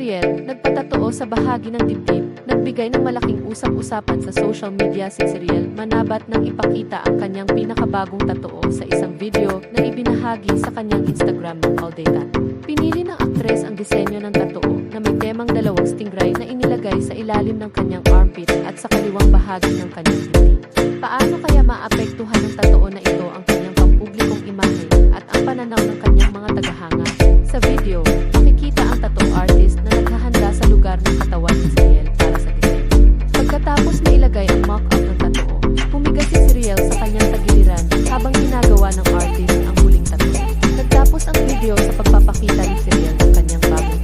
Siriel, nagpatatoo sa bahagi ng dibdib, nagbigay ng malaking usap-usapan sa social media si Siriel manabat nang ipakita ang kanyang pinakabagong tatoo sa isang video na ibinahagi sa kanyang Instagram ng tattoo. Pinili ng aktres ang disenyo ng tatoo na may temang dalawang stingray na inilagay sa ilalim ng kanyang armpit at sa kaliwang bahagi ng kanyang dibdib. Paano kaya maapektuhan ng tatoo na ito ang kanyang pampublikong imahe at ang pananaw ng kanyang mga tagahanga? Sa pagpapakita ni Siriel ng kanyang bagong.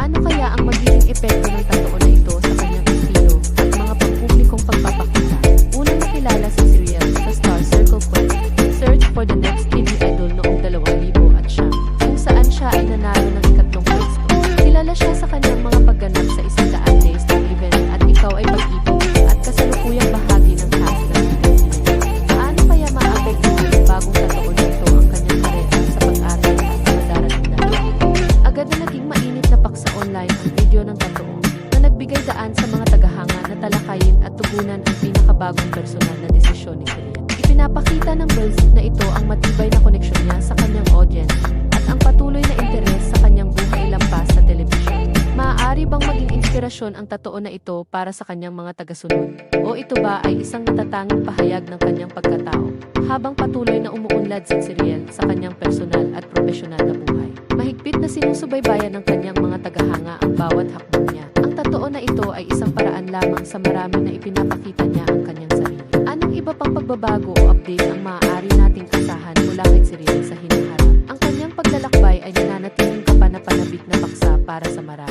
Ano kaya ang magiging epekto ng tattoo na ito sa kanyang estilo at mga pampublikong pagpapakita? Unang nakilala si Siriel sa Star Circle Quest, Search for the Next Kid Idol noong 2000 at siyam, kung saan siya ay nanalo video ng tattoo na nagbigay daan sa mga tagahanga na talakayin at tugunan ang pinakabagong personal na desisyon ni Sirian. Ipinapakita ng Bills na ito ang matibay na koneksyon niya sa kanyang audience at ang patuloy na interes sa kanyang buhay lampas sa telebisyon. Maaari bang maging inspirasyon ang totoo na ito para sa kanyang mga tagasunod? O ito ba ay isang natatanging pahayag ng kanyang pagkatao habang patuloy na umuunlad si Siriel sa kanyang personal at profesional na sinusubaybayan ng kanyang mga tagahanga ang bawat hakbang niya. Ang totoo na ito ay isang paraan lamang sa marami na ipinapakita niya ang kanyang sarili. Anong iba pang pagbabago o update ang maaari nating asahan mula kay Siriel sa hinaharap? Ang kanyang paglalakbay ay nananatiling kapanapanabik na paksa para sa marami.